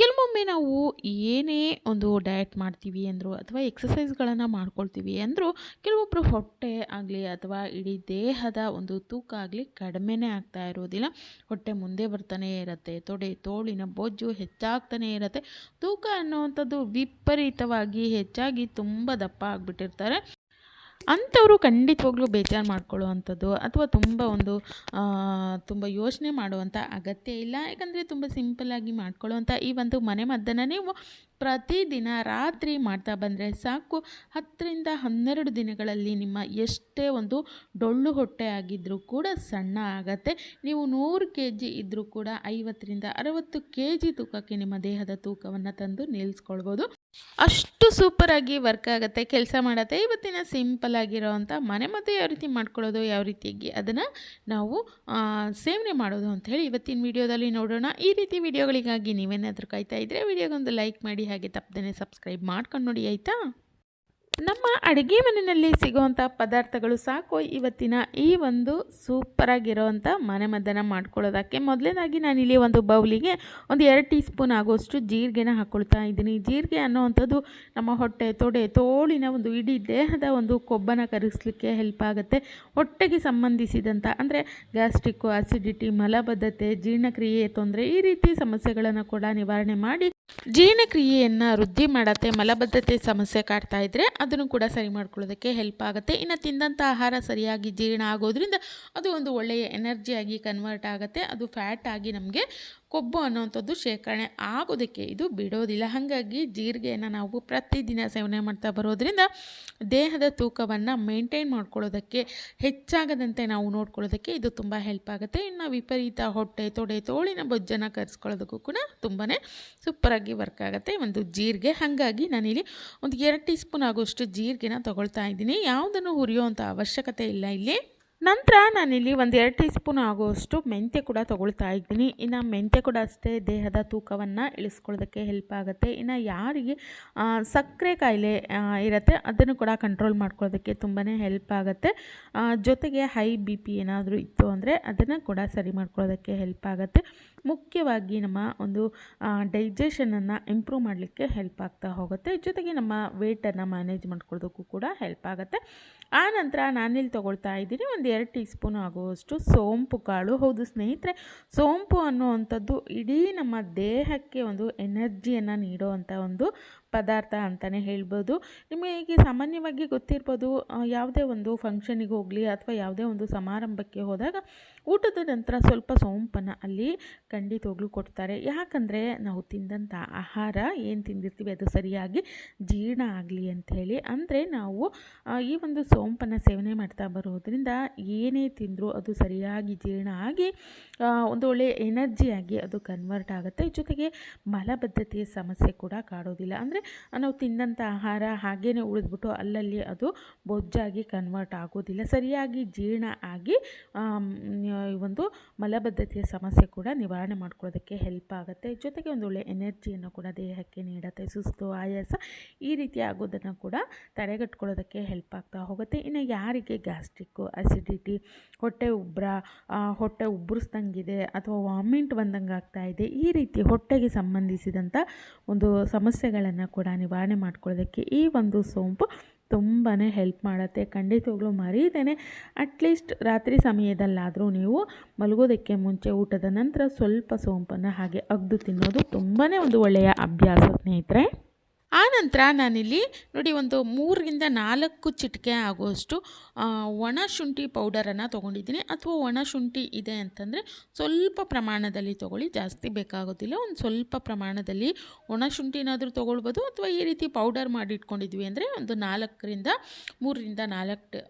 ಕೆಲವೊಮ್ಮೆ ನಾವು ಏನೇ ಒಂದು ಡಯಟ್ ಮಾಡ್ತೀವಿ ಅಂದರು ಅಥವಾ ಎಕ್ಸಸೈಸ್ಗಳನ್ನು ಮಾಡ್ಕೊಳ್ತೀವಿ ಅಂದರೂ ಕೆಲವೊಬ್ಬರು ಹೊಟ್ಟೆ ಆಗಲಿ ಅಥವಾ ಇಡೀ ದೇಹದ ಒಂದು ತೂಕ ಆಗಲಿ ಕಡಿಮೆನೇ ಆಗ್ತಾ ಇರೋದಿಲ್ಲ. ಹೊಟ್ಟೆ ಮುಂದೆ ಬರ್ತಾನೆ ಇರುತ್ತೆ, ತೊಡೆ ತೋಳಿನ ಬೊಜ್ಜು ಹೆಚ್ಚಾಗ್ತಾನೆ ಇರುತ್ತೆ. ತೂಕ ಅನ್ನುವಂಥದ್ದು ವಿಪರೀತವಾಗಿ ಹೆಚ್ಚಾಗಿ ತುಂಬ ದಪ್ಪ ಆಗಿಬಿಟ್ಟಿರ್ತಾರೆ. ಅಂಥವರು ಖಂಡಿತವಾಗ್ಲೂ ಬೇಜಾರು ಮಾಡ್ಕೊಳ್ಳುವಂಥದ್ದು ಅಥವಾ ತುಂಬ ಒಂದು ತುಂಬ ಯೋಚನೆ ಮಾಡುವಂಥ ಅಗತ್ಯ ಇಲ್ಲ. ಯಾಕಂದರೆ ತುಂಬ ಸಿಂಪಲ್ಲಾಗಿ ಮಾಡ್ಕೊಳ್ಳೋವಂಥ ಈ ಒಂದು ಮನೆಮದ್ದನ್ನು ನೀವು ಪ್ರತಿದಿನ ರಾತ್ರಿ ಮಾಡ್ತಾ ಬಂದರೆ ಸಾಕು. ಹತ್ತರಿಂದ ಹನ್ನೆರಡು ದಿನಗಳಲ್ಲಿ ನಿಮ್ಮ ಎಷ್ಟೇ ಒಂದು ಡೊಳ್ಳು ಹೊಟ್ಟೆ ಆಗಿದ್ದರೂ ಕೂಡ ಸಣ್ಣ ಆಗತ್ತೆ. ನೀವು ನೂರು ಕೆ ಜಿ ಇದ್ದರೂ ಕೂಡ ಐವತ್ತರಿಂದ ಅರವತ್ತು ಕೆ ಜಿ ತೂಕಕ್ಕೆ ನಿಮ್ಮ ದೇಹದ ತೂಕವನ್ನು ತಂದು ನಿಲ್ಲಿಸ್ಕೊಳ್ಬೋದು ಅಷ್ಟು ಸೂಪರಾಗಿ ವರ್ಕ್ ಆಗುತ್ತೆ, ಕೆಲಸ ಮಾಡುತ್ತೆ. ಇವತ್ತಿನ ಸಿಂಪಲ್ ಮನೆ ಮನೆಮದ್ದು ಯಾವ ರೀತಿ ಮಾಡ್ಕೊಳ್ಳೋದು, ಯಾವ ರೀತಿಯಾಗಿ ಅದನ್ನು ನಾವು ಸೇವನೆ ಮಾಡೋದು ಅಂತ ಹೇಳಿ ಇವತ್ತಿನ ವಿಡಿಯೋದಲ್ಲಿ ನೋಡೋಣ. ಈ ರೀತಿ ವಿಡಿಯೋಗಳಿಗಾಗಿ ನೀವೇನಾದರೂ ಕಾಯ್ತಾ ಇದ್ದರೆ ವಿಡಿಯೋಗೊಂದು ಲೈಕ್ ಮಾಡಿ ಹಾಗೆ ತಪ್ಪದೇ ಸಬ್ಸ್ಕ್ರೈಬ್ ಮಾಡ್ಕೊಂಡು ನೋಡಿ, ಆಯಿತಾ? ನಮ್ಮ ಅಡುಗೆ ಮನೆಯಲ್ಲಿ ಸಿಗುವಂಥ ಪದಾರ್ಥಗಳು ಸಾಕು. ಇವತ್ತಿನ ಈ ಒಂದು ಸೂಪರಾಗಿರೋವಂಥ ಮನೆಮದ್ದನ್ನು ಮಾಡ್ಕೊಳ್ಳೋದಕ್ಕೆ ಮೊದಲನೇದಾಗಿ ನಾನಿಲ್ಲಿ ಒಂದು ಬೌಲಿಗೆ ಒಂದು ಎರಡು ಟೀ ಸ್ಪೂನ್ ಆಗುವಷ್ಟು ಜೀರಿಗೆನ ಹಾಕ್ಕೊಳ್ತಾ ಇದ್ದೀನಿ. ಜೀರಿಗೆ ಅನ್ನೋವಂಥದ್ದು ನಮ್ಮ ಹೊಟ್ಟೆ ತೊಡೆ ತೋಳಿನ ಒಂದು ಇಡೀ ದೇಹದ ಒಂದು ಕೊಬ್ಬನ ಕರಗಿಸ್ಲಿಕ್ಕೆ ಹೆಲ್ಪ್ ಆಗುತ್ತೆ. ಹೊಟ್ಟೆಗೆ ಸಂಬಂಧಿಸಿದಂಥ ಅಂದರೆ ಗ್ಯಾಸ್ಟ್ರಿಕ್ಕು ಆಸಿಡಿಟಿ ಮಲಬದ್ಧತೆ, ಜೀರ್ಣಕ್ರಿಯೆ, ತೊಂದರೆ ಈ ರೀತಿ ಸಮಸ್ಯೆಗಳನ್ನು ಕೂಡ ನಿವಾರಣೆ ಮಾಡಿ ಜೀರ್ಣಕ್ರಿಯೆಯನ್ನು ವೃದ್ಧಿ ಮಾಡತ್ತೆ, ಮಲಬದ್ಧತೆ ಸಮಸ್ಯೆ ಕಾಡ್ತಾ ಇದ್ದರೆ ಅದನ್ನು ಕೂಡ ಸರಿ ಮಾಡ್ಕೊಳ್ಳೋದಕ್ಕೆ ಹೆಲ್ಪ್ ಆಗುತ್ತೆ. ಇನ್ನು ತಿಂದಂಥ ಆಹಾರ ಸರಿಯಾಗಿ ಜೀರ್ಣ ಆಗೋದ್ರಿಂದ ಅದು ಒಂದು ಒಳ್ಳೆಯ ಎನರ್ಜಿಯಾಗಿ ಕನ್ವರ್ಟ್ ಆಗುತ್ತೆ. ಅದು ಫ್ಯಾಟ್ ಆಗಿ ನಮಗೆ ಕೊಬ್ಬು ಅನ್ನೋವಂಥದ್ದು ಶೇಖರಣೆ ಆಗೋದಕ್ಕೆ ಇದು ಬಿಡೋದಿಲ್ಲ. ಹಾಗಾಗಿ ಜೀರಿಗೆಯನ್ನು ನಾವು ಪ್ರತಿದಿನ ಸೇವನೆ ಮಾಡ್ತಾ ಬರೋದ್ರಿಂದ ದೇಹದ ತೂಕವನ್ನು ಮೇಂಟೈನ್ ಮಾಡ್ಕೊಳ್ಳೋದಕ್ಕೆ, ಹೆಚ್ಚಾಗದಂತೆ ನಾವು ನೋಡ್ಕೊಳ್ಳೋದಕ್ಕೆ ಇದು ತುಂಬ ಹೆಲ್ಪ್ ಆಗುತ್ತೆ. ಇನ್ನು ವಿಪರೀತ ಹೊಟ್ಟೆ, ತೊಡೆ, ತೋಳಿನ ಬೊಜ್ಜನ್ನು ಕರೆಸ್ಕೊಳ್ಳೋದಕ್ಕೂ ಕೂಡ ತುಂಬಾ ಸೂಪರಾಗಿ ವರ್ಕ್ ಆಗುತ್ತೆ ಒಂದು ಜೀರಿಗೆ. ಹಾಗಾಗಿ ನಾನಿಲ್ಲಿ ಒಂದು ಎರಡು ಟೀ ಸ್ಪೂನ್ ಆಗೋಷ್ಟು ಜೀರಿಗೆನ ತೊಗೊಳ್ತಾ ಇದ್ದೀನಿ. ಯಾವುದನ್ನು ಹುರಿಯೋವಂಥ ಅವಶ್ಯಕತೆ ಇಲ್ಲ ಇಲ್ಲಿ. ನಂತರ ನಾನಿಲ್ಲಿ ಒಂದು ಎರಡು ಟೀ ಸ್ಪೂನ್ ಆಗುವಷ್ಟು ಮೆಂತ್ಯ ಕೂಡ ತೊಗೊಳ್ತಾ ಇದ್ದೀನಿ. ಇನ್ನು ಮೆಂತ್ಯ ಕೂಡ ಅಷ್ಟೇ ದೇಹದ ತೂಕವನ್ನು ಇಳಿಸ್ಕೊಳ್ಳೋದಕ್ಕೆ ಹೆಲ್ಪ್ ಆಗುತ್ತೆ. ಇನ್ನು ಯಾರಿಗೆ ಸಕ್ಕರೆ ಕಾಯಿಲೆ ಇರುತ್ತೆ, ಅದನ್ನು ಕೂಡ ಕಂಟ್ರೋಲ್ ಮಾಡ್ಕೊಳ್ಳೋದಕ್ಕೆ ತುಂಬಾ ಹೆಲ್ಪ್ ಆಗುತ್ತೆ. ಜೊತೆಗೆ ಹೈ ಬಿ ಪಿ ಏನಾದರೂ ಇತ್ತು ಅಂದರೆ ಅದನ್ನು ಕೂಡ ಸರಿ ಮಾಡ್ಕೊಳ್ಳೋದಕ್ಕೆ ಹೆಲ್ಪ್ ಆಗುತ್ತೆ. ಮುಖ್ಯವಾಗಿ ನಮ್ಮ ಒಂದು ಡೈಜೆಷನನ್ನು ಇಂಪ್ರೂವ್ ಮಾಡಲಿಕ್ಕೆ ಹೆಲ್ಪ್ ಆಗ್ತಾ ಹೋಗುತ್ತೆ. ಜೊತೆಗೆ ನಮ್ಮ ವೇಟನ್ನು ಮ್ಯಾನೇಜ್ ಮಾಡ್ಕೊಳ್ಳೋದಕ್ಕೂ ಕೂಡ ಹೆಲ್ಪ್ ಆಗುತ್ತೆ. ಆ ನಂತರ ನಾನಿಲ್ಲಿ ತೊಗೊಳ್ತಾ ಇದ್ದೀನಿ, ಒಂದು ಎರಡು ಟೀ ಸ್ಪೂನ್ ಆಗುವಷ್ಟು ಸೋಂಪು ಕಾಳು. ಹೌದು ಸ್ನೇಹಿತರೆ, ಸೋಂಪು ಅನ್ನುವಂಥದ್ದು ಇಡೀ ನಮ್ಮ ದೇಹಕ್ಕೆ ಒಂದು ಎನರ್ಜಿಯನ್ನು ನೀಡುವಂಥ ಒಂದು ಪದಾರ್ಥ ಅಂತಲೇ ಹೇಳ್ಬೋದು. ನಿಮಗೆ ಸಾಮಾನ್ಯವಾಗಿ ಗೊತ್ತಿರ್ಬೋದು ಯಾವುದೇ ಒಂದು ಫಂಕ್ಷನಿಗೆ ಹೋಗಲಿ ಅಥವಾ ಯಾವುದೇ ಒಂದು ಸಮಾರಂಭಕ್ಕೆ ಹೋದಾಗ ಊಟದ ನಂತರ ಸ್ವಲ್ಪ ಸೋಂಪನ್ನು ಅಲ್ಲಿ ಖಂಡಿತವಾಗ್ಲೂ ಕೊಡ್ತಾರೆ. ಯಾಕಂದರೆ ನಾವು ತಿಂದಂಥ ಆಹಾರ ಏನು ತಿಂದಿರ್ತೀವಿ ಅದು ಸರಿಯಾಗಿ ಜೀರ್ಣ ಆಗಲಿ ಅಂಥೇಳಿ. ಅಂದರೆ ನಾವು ಈ ಒಂದು ಸೋಂಪನ್ನು ಸೇವನೆ ಮಾಡ್ತಾ ಬರೋದ್ರಿಂದ ಏನೇ ತಿಂದರೂ ಅದು ಸರಿಯಾಗಿ ಜೀರ್ಣ ಆಗಿ ಒಂದು ಒಳ್ಳೆಯ ಎನರ್ಜಿಯಾಗಿ ಅದು ಕನ್ವರ್ಟ್ ಆಗುತ್ತೆ. ಜೊತೆಗೆ ಮಲಬದ್ಧತೆಯ ಸಮಸ್ಯೆ ಕೂಡ ಕಾಡೋದಿಲ್ಲ. ಅಂದರೆ ನಾವು ತಿಂದಂಥ ಆಹಾರ ಹಾಗೇ ಉಳಿದ್ಬಿಟ್ಟು ಅಲ್ಲಲ್ಲಿ ಅದು ಬೊಜ್ಜಾಗಿ ಕನ್ವರ್ಟ್ ಆಗೋದಿಲ್ಲ. ಸರಿಯಾಗಿ ಜೀರ್ಣ ಆಗಿ ಈ ಒಂದು ಮಲಬದ್ಧತೆಯ ಸಮಸ್ಯೆ ಕೂಡ ನಿವಾರಣೆ ಮಾಡ್ಕೊಳ್ಳೋದಕ್ಕೆ ಹೆಲ್ಪ್ ಆಗುತ್ತೆ. ಜೊತೆಗೆ ಒಂದು ಒಳ್ಳೆ ಎನರ್ಜಿಯನ್ನು ಕೂಡ ದೇಹಕ್ಕೆ ನೀಡುತ್ತೆ. ಸುಸ್ತು, ಆಯಾಸ ಈ ರೀತಿ ಆಗೋದನ್ನು ಕೂಡ ತಡೆಗಟ್ಕೊಳ್ಳೋದಕ್ಕೆ ಹೆಲ್ಪ್ ಆಗ್ತಾ ಹೋಗುತ್ತೆ. ಇನ್ನು ಯಾರಿಗೆ ಗ್ಯಾಸ್ಟ್ರಿಕ್ಕು ಅಸಿಡಿಟಿ ಹೊಟ್ಟೆ ಉಬ್ಬರ ಹೊಟ್ಟೆ ಉಬ್ಬರಿಸ್ದಂಗಿದೆ ಅಥವಾ ವಾಮಿಂಟ್ ಬಂದಂಗೆ ಆಗ್ತಾ ಇದೆ, ಈ ರೀತಿ ಹೊಟ್ಟೆಗೆ ಸಂಬಂಧಿಸಿದಂಥ ಒಂದು ಸಮಸ್ಯೆಗಳನ್ನು ಕೂಡ ನಿವಾರಣೆ ಮಾಡ್ಕೊಳ್ಳೋದಕ್ಕೆ ಈ ಒಂದು ಸೋಂಪು ತುಂಬಾ ಹೆಲ್ಪ್ ಮಾಡುತ್ತೆ. ಖಂಡಿತವಾಗ್ಲೂ ಮರೀದೇನೆ. ಅಟ್ಲೀಸ್ಟ್ ರಾತ್ರಿ ಸಮಯದಲ್ಲಾದರೂ ನೀವು ಮಲಗೋದಕ್ಕೆ ಮುಂಚೆ ಊಟದ ನಂತರ ಸ್ವಲ್ಪ ಸೋಂಪನ್ನು ಹಾಗೆ ಅಗ್ದು ತಿನ್ನೋದು ತುಂಬಾ ಒಂದು ಒಳ್ಳೆಯ ಅಭ್ಯಾಸ ಸ್ನೇಹಿತರೆ. ಆ ನಂತರ ನಾನಿಲ್ಲಿ ನೋಡಿ ಒಂದು ಮೂರರಿಂದ ನಾಲ್ಕು ಚಿಟಿಕೆ ಆಗುವಷ್ಟು ಒಣ ಶುಂಠಿ ಪೌಡರನ್ನು ತೊಗೊಂಡಿದ್ದೀನಿ. ಅಥವಾ ಒಣ ಶುಂಠಿ ಇದೆ ಅಂತಂದರೆ ಸ್ವಲ್ಪ ಪ್ರಮಾಣದಲ್ಲಿ ತೊಗೊಳ್ಳಿ, ಜಾಸ್ತಿ ಬೇಕಾಗೋದಿಲ್ಲ. ಒಂದು ಸ್ವಲ್ಪ ಪ್ರಮಾಣದಲ್ಲಿ ಒಣ ಶುಂಠಿನಾದರೂ ತೊಗೊಳ್ಬೋದು. ಅಥವಾ ಈ ರೀತಿ ಪೌಡರ್ ಮಾಡಿ ಇಟ್ಕೊಂಡಿದ್ವಿ ಅಂದರೆ ಒಂದು ನಾಲ್ಕರಿಂದ ಮೂರರಿಂದ ನಾಲ್ಕು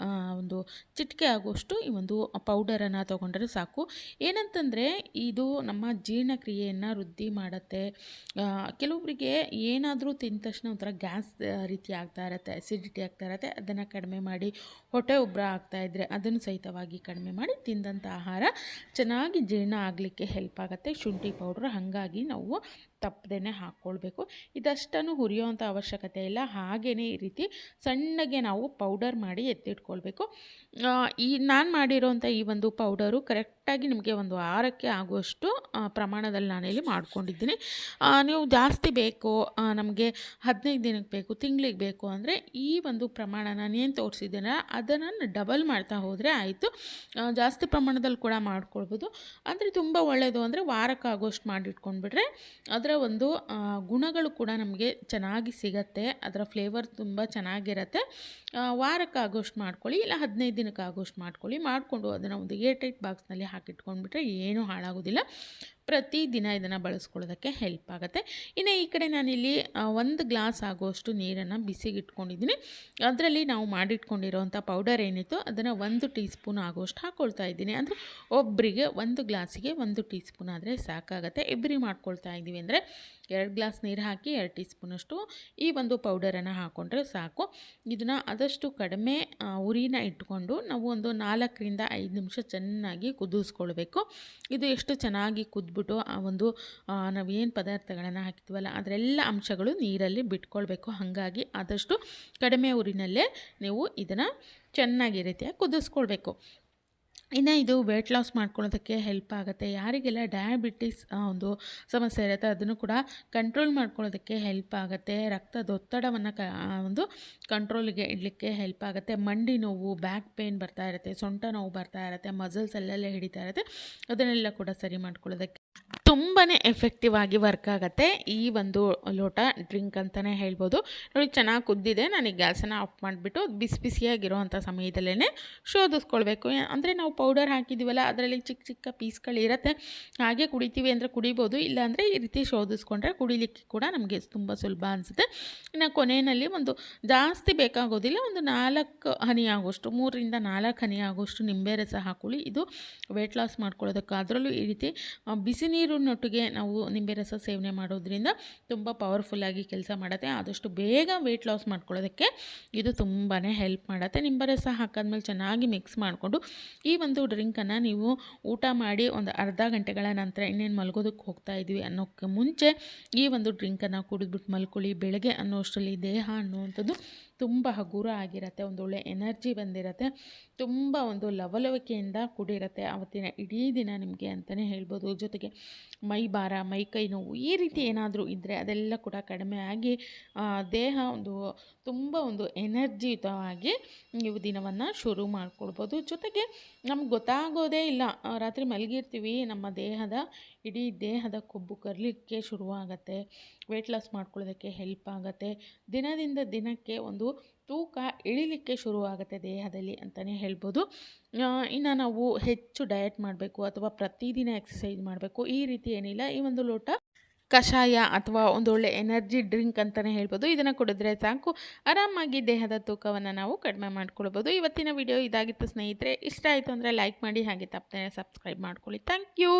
ಒಂದು ಚಿಟಿಕೆ ಆಗುವಷ್ಟು ಈ ಒಂದು ಪೌಡರನ್ನು ತೊಗೊಂಡ್ರೆ ಸಾಕು. ಏನಂತಂದರೆ ಇದು ನಮ್ಮ ಜೀರ್ಣಕ್ರಿಯೆಯನ್ನು ವೃದ್ಧಿ ಮಾಡುತ್ತೆ. ಕೆಲವೊಬ್ಬರಿಗೆ ಏನಾದರೂ ತಿಂದ ತಕ್ಷಣ ಒಂಥರ ಗ್ಯಾಸ್ ರೀತಿ ಆಗ್ತಾ ಇರುತ್ತೆ ಅಸಿಡಿಟಿ ಆಗ್ತಾ ಇರುತ್ತೆ, ಅದನ್ನು ಕಡಿಮೆ ಮಾಡಿ ಹೊಟ್ಟೆ ಉಬ್ಬರ ಆಗ್ತಾ ಇದ್ದರೆ ಅದನ್ನು ಸಹಿತವಾಗಿ ಕಡಿಮೆ ಮಾಡಿ ತಿಂದಂಥ ಆಹಾರ ಚೆನ್ನಾಗಿ ಜೀರ್ಣ ಆಗಲಿಕ್ಕೆ ಹೆಲ್ಪ್ ಆಗುತ್ತೆ. ಶುಂಠಿ ಪೌಡ್ರ್, ಹಾಗಾಗಿ ನಾವು ತಪ್ಪದೇ ಹಾಕ್ಕೊಳ್ಬೇಕು. ಇದಷ್ಟನ್ನು ಹುರಿಯೋವಂಥ ಅವಶ್ಯಕತೆ ಇಲ್ಲ. ಹಾಗೇ ಈ ರೀತಿ ಸಣ್ಣಗೆ ನಾವು ಪೌಡರ್ ಮಾಡಿ ಎತ್ತಿಟ್ಕೊಳ್ಬೇಕು. ಈ ನಾನು ಮಾಡಿರೋಂಥ ಈ ಒಂದು ಪೌಡರು ಕರೆಕ್ಟಾಗಿ ನಿಮಗೆ ಒಂದು ವಾರಕ್ಕೆ ಆಗುವಷ್ಟು ಪ್ರಮಾಣದಲ್ಲಿ ನಾನಿಲ್ಲಿ ಮಾಡ್ಕೊಂಡಿದ್ದೀನಿ. ನೀವು ಜಾಸ್ತಿ ಬೇಕು ನಮಗೆ ಹದಿನೈದು ದಿನಕ್ಕೆ ಬೇಕು, ತಿಂಗಳಿಗೆ ಬೇಕು ಅಂದರೆ ಈ ಒಂದು ಪ್ರಮಾಣ ನಾನೇನು ತೋರಿಸಿದ್ದೀನ ಅದನ್ನು ಡಬಲ್ ಮಾಡ್ತಾ ಹೋದರೆ ಆಯಿತು. ಜಾಸ್ತಿ ಪ್ರಮಾಣದಲ್ಲಿ ಕೂಡ ಮಾಡ್ಕೊಳ್ಬೋದು. ಅಂದರೆ ತುಂಬ ಒಳ್ಳೆಯದು ಅಂದರೆ ವಾರಕ್ಕಾಗುವಷ್ಟು ಮಾಡಿಟ್ಕೊಂಡ್ಬಿಟ್ರೆ ಅದರ ಒಂದು ಗುಣಗಳು ಕೂಡ ನಮಗೆ ಚೆನ್ನಾಗಿ ಸಿಗತ್ತೆ. ಅದರ ಫ್ಲೇವರ್ ತುಂಬ ಚೆನ್ನಾಗಿರತ್ತೆ. ವಾರಕ್ಕಾಗೋಷ್ಟು ಮಾಡ್ಕೊಳ್ಳಿ, ಇಲ್ಲ ಹದಿನೈದು ದಿನಕ್ಕಾಗೋಷ್ಟು ಮಾಡ್ಕೊಳ್ಳಿ. ಮಾಡಿಕೊಂಡು ಅದನ್ನು ಒಂದು ಏರ್ ಟೈಟ್ ಬಾಕ್ಸ್ನಲ್ಲಿ ಹಾಕಿಟ್ಕೊಂಡ್ಬಿಟ್ರೆ ಏನೂ ಹಾಳಾಗೋದಿಲ್ಲ. ಪ್ರತಿದಿನ ಇದನ್ನು ಬಳಸ್ಕೊಳ್ಳೋದಕ್ಕೆ ಹೆಲ್ಪ್ ಆಗುತ್ತೆ. ಇನ್ನು ಈ ಕಡೆ ನಾನಿಲ್ಲಿ ಒಂದು ಗ್ಲಾಸ್ ಆಗುವಷ್ಟು ನೀರನ್ನು ಬಿಸಿಗಿಟ್ಕೊಂಡಿದ್ದೀನಿ. ಅದರಲ್ಲಿ ನಾವು ಮಾಡಿಟ್ಕೊಂಡಿರೋವಂಥ ಪೌಡರ್ ಏನಿತ್ತು ಅದನ್ನು ಒಂದು ಟೀ ಸ್ಪೂನ್ ಆಗುವಷ್ಟು ಹಾಕ್ಕೊಳ್ತಾ ಇದ್ದೀನಿ. ಅಂದರೆ ಒಬ್ಬರಿಗೆ ಒಂದು ಗ್ಲಾಸಿಗೆ ಒಂದು ಟೀ ಸ್ಪೂನ್ ಆದರೆ ಸಾಕಾಗುತ್ತೆ. ಇಬ್ಬರಿಗೆ ಮಾಡ್ಕೊಳ್ತಾ ಇದ್ದೀವಿ ಅಂದರೆ ಎರಡು ಗ್ಲಾಸ್ ನೀರು ಹಾಕಿ ಎರಡು ಟೀ ಸ್ಪೂನಷ್ಟು ಈ ಒಂದು ಪೌಡರನ್ನು ಹಾಕ್ಕೊಂಡ್ರೆ ಸಾಕು. ಇದನ್ನು ಆದಷ್ಟು ಕಡಿಮೆ ಉರಿನ ಇಟ್ಕೊಂಡು ನಾವು ಒಂದು ನಾಲ್ಕರಿಂದ ಐದು ನಿಮಿಷ ಚೆನ್ನಾಗಿ ಕುದಿಸ್ಕೊಳ್ಬೇಕು. ಇದು ಎಷ್ಟು ಚೆನ್ನಾಗಿ ಕುದ್ಬಿಟ್ಟು ಆ ಒಂದು ನಾವು ನಾವೇನು ಪದಾರ್ಥಗಳನ್ನು ಹಾಕಿದ್ವಲ್ಲ, ಅದರೆಲ್ಲ ಅಂಶಗಳು ನೀರಲ್ಲಿ ಬಿಟ್ಕೊಳ್ಬೇಕು. ಹಾಗಾಗಿ ಆದಷ್ಟು ಕಡಿಮೆ ಊರಿನಲ್ಲೇ ನೀವು ಇದನ್ನು ಚೆನ್ನಾಗಿ ರೀತಿಯಾಗಿ ಕುದಿಸ್ಕೊಳ್ಬೇಕು. ಇನ್ನು ಇದು ವೆಯ್ಟ್ ಲಾಸ್ ಮಾಡ್ಕೊಳ್ಳೋದಕ್ಕೆ ಹೆಲ್ಪ್ ಆಗುತ್ತೆ. ಯಾರಿಗೆಲ್ಲ ಡಯಾಬಿಟಿಸ್ ಒಂದು ಸಮಸ್ಯೆ ಇರುತ್ತೆ, ಅದನ್ನು ಕೂಡ ಕಂಟ್ರೋಲ್ ಮಾಡ್ಕೊಳ್ಳೋದಕ್ಕೆ ಹೆಲ್ಪ್ ಆಗುತ್ತೆ. ರಕ್ತದೊತ್ತಡವನ್ನು ಕ ಒಂದು ಕಂಟ್ರೋಲ್ಗೆ ಇಡಲಿಕ್ಕೆ ಹೆಲ್ಪ್ ಆಗುತ್ತೆ. ಮಂಡಿ ನೋವು ಬ್ಯಾಕ್ ಪೇನ್ ಬರ್ತಾ ಇರುತ್ತೆ, ಸೊಂಟ ನೋವು ಬರ್ತಾ ಇರುತ್ತೆ ಮಸಲ್ಸ್ ಎಲ್ಲೆಲ್ಲ ಹಿಡಿತಾ ಇರುತ್ತೆ. ಅದನ್ನೆಲ್ಲ ಕೂಡ ಸರಿ ಮಾಡ್ಕೊಳ್ಳೋದಕ್ಕೆ ತುಂಬಾ ಎಫೆಕ್ಟಿವ್ ಆಗಿ ವರ್ಕ್ ಆಗುತ್ತೆ. ಈ ಒಂದು ಲೋಟ ಡ್ರಿಂಕ್ ಅಂತಲೇ ಹೇಳ್ಬೋದು. ನೋಡಿ, ಚೆನ್ನಾಗಿ ಕುದ್ದಿದೆ. ನನಗೆ ಗ್ಯಾಸನ್ನು ಆಫ್ ಮಾಡಿಬಿಟ್ಟು ಬಿಸಿ ಬಿಸಿಯಾಗಿರೋವಂಥ ಸಮಯದಲ್ಲೇ ಶೋಧಿಸ್ಕೊಳ್ಬೇಕು ಅಂದರೆ ನಾವು ಪೌಡರ್ ಹಾಕಿದ್ದೀವಲ್ಲ ಅದರಲ್ಲಿ ಚಿಕ್ಕ ಚಿಕ್ಕ ಪೀಸ್ಗಳಿರುತ್ತೆ ಹಾಗೆ ಕುಡಿತೀವಿ ಅಂದರೆ ಕುಡಿಬೋದು. ಇಲ್ಲಾಂದರೆ ಈ ರೀತಿ ಶೋಧಿಸ್ಕೊಂಡ್ರೆ ಕುಡಿಲಿಕ್ಕೆ ಕೂಡ ನಮಗೆ ತುಂಬ ಸುಲಭ ಅನಿಸುತ್ತೆ. ಇನ್ನು ಕೊನೆಯಲ್ಲಿ ಒಂದು ಜಾಸ್ತಿ ಬೇಕಾಗೋದಿಲ್ಲ, ಒಂದು ನಾಲ್ಕು ಹನಿ ಆಗೋಷ್ಟು, ಮೂರರಿಂದ ನಾಲ್ಕು ಹನಿ ಆಗೋಷ್ಟು ನಿಂಬೆ ರಸ ಹಾಕೊಳ್ಳಿ. ಇದು ವೆಯ್ಟ್ ಲಾಸ್ ಮಾಡ್ಕೊಳ್ಳೋದಕ್ಕೆ ಅದರಲ್ಲೂ ಈ ರೀತಿ ಬಿಸಿ ಬಿಸಿ ನೀರಿನೊಟ್ಟಿಗೆ ನಾವು ನಿಂಬೆ ರಸ ಸೇವನೆ ಮಾಡೋದ್ರಿಂದ ತುಂಬ ಪವರ್ಫುಲ್ಲಾಗಿ ಕೆಲಸ ಮಾಡುತ್ತೆ. ಆದಷ್ಟು ಬೇಗ ವೆಯ್ಟ್ ಲಾಸ್ ಮಾಡ್ಕೊಳ್ಳೋದಕ್ಕೆ ಇದು ತುಂಬಾ ಹೆಲ್ಪ್ ಮಾಡುತ್ತೆ. ನಿಂಬೆ ರಸ ಹಾಕಾದ್ಮೇಲೆ ಚೆನ್ನಾಗಿ ಮಿಕ್ಸ್ ಮಾಡಿಕೊಂಡು ಈ ಒಂದು ಡ್ರಿಂಕನ್ನು ನೀವು ಊಟ ಮಾಡಿ ಒಂದು ಅರ್ಧ ಗಂಟೆಗಳ ನಂತರ ಇನ್ನೇನು ಮಲ್ಗೋದಕ್ಕೆ ಹೋಗ್ತಾ ಇದ್ದೀವಿ ಅನ್ನೋಕ್ಕೆ ಮುಂಚೆ ಈ ಒಂದು ಡ್ರಿಂಕನ್ನು ಕುಡಿದ್ಬಿಟ್ಟು ಮಲ್ಕೊಳ್ಳಿ. ಬೆಳಗ್ಗೆ ಅನ್ನೋಷ್ಟರಲ್ಲಿ ದೇಹ ಅನ್ನುವಂಥದ್ದು ತುಂಬ ಹಗುರ ಆಗಿರುತ್ತೆ, ಒಂದು ಒಳ್ಳೆ ಎನರ್ಜಿ ಬಂದಿರುತ್ತೆ, ತುಂಬ ಒಂದು ಲವಲವಿಕೆಯಿಂದ ಕೂಡಿರುತ್ತೆ ಆವತ್ತಿನ ಇಡೀ ದಿನ ನಿಮಗೆ ಅಂತಲೇ ಹೇಳ್ಬೋದು. ಜೊತೆಗೆ ಮೈ ಭಾರ, ಮೈ ಕೈ ನೋವು ಈ ರೀತಿ ಏನಾದರೂ ಇದ್ದರೆ ಅದೆಲ್ಲ ಕೂಡ ಕಡಿಮೆ ಆಗಿ ದೇಹ ಒಂದು ತುಂಬ ಒಂದು ಎನರ್ಜಿಯುತವಾಗಿ ನೀವು ದಿನವನ್ನು ಶುರು ಮಾಡ್ಕೊಳ್ಬೋದು ಜೊತೆಗೆ ನಮ್ಗೆ ಗೊತ್ತಾಗೋದೇ ಇಲ್ಲ ರಾತ್ರಿ ಮಲಗಿರ್ತೀವಿ, ನಮ್ಮ ದೇಹದ ಇಡೀ ದೇಹದ ಕೊಬ್ಬು ಕರಲಿಕ್ಕೆ ಶುರುವಾಗತ್ತೆ. ವೆಯ್ಟ್ ಲಾಸ್ ಮಾಡ್ಕೊಳ್ಳೋದಕ್ಕೆ ಹೆಲ್ಪ್ ಆಗುತ್ತೆ. ದಿನದಿಂದ ದಿನಕ್ಕೆ ಒಂದು ತೂಕ ಇಳಿಲಿಕ್ಕೆ ಶುರುವಾಗುತ್ತೆ ದೇಹದಲ್ಲಿ ಅಂತಲೇ ಹೇಳ್ಬೋದು. ಇನ್ನು ನಾವು ಹೆಚ್ಚು ಡಯಟ್ ಮಾಡಬೇಕು ಅಥವಾ ಪ್ರತಿದಿನ ಎಕ್ಸಸೈಸ್ ಮಾಡಬೇಕು. ಈ ರೀತಿ ಏನಿಲ್ಲ. ಈ ಒಂದು ಲೋಟ ಕಷಾಯ ಅಥವಾ ಒಂದೊಳ್ಳೆ ಎನರ್ಜಿ ಡ್ರಿಂಕ್ ಅಂತಲೇ ಹೇಳ್ಬೋದು. ಇದನ್ನು ಕುಡಿದ್ರೆ ಸಾಕು. ಆರಾಮಾಗಿ ದೇಹದ ತೂಕವನ್ನು ನಾವು ಕಡಿಮೆ ಮಾಡ್ಕೊಳ್ಬೋದು. ಇವತ್ತಿನ ವಿಡಿಯೋ ಇದಾಗಿತ್ತು ಸ್ನೇಹಿತರೆ. ಇಷ್ಟ ಆಯಿತು ಅಂದರೆ ಲೈಕ್ ಮಾಡಿ ಹಾಗೆ ತಪ್ಪದೇ ಸಬ್ಸ್ಕ್ರೈಬ್ ಮಾಡ್ಕೊಳ್ಳಿ. Thank you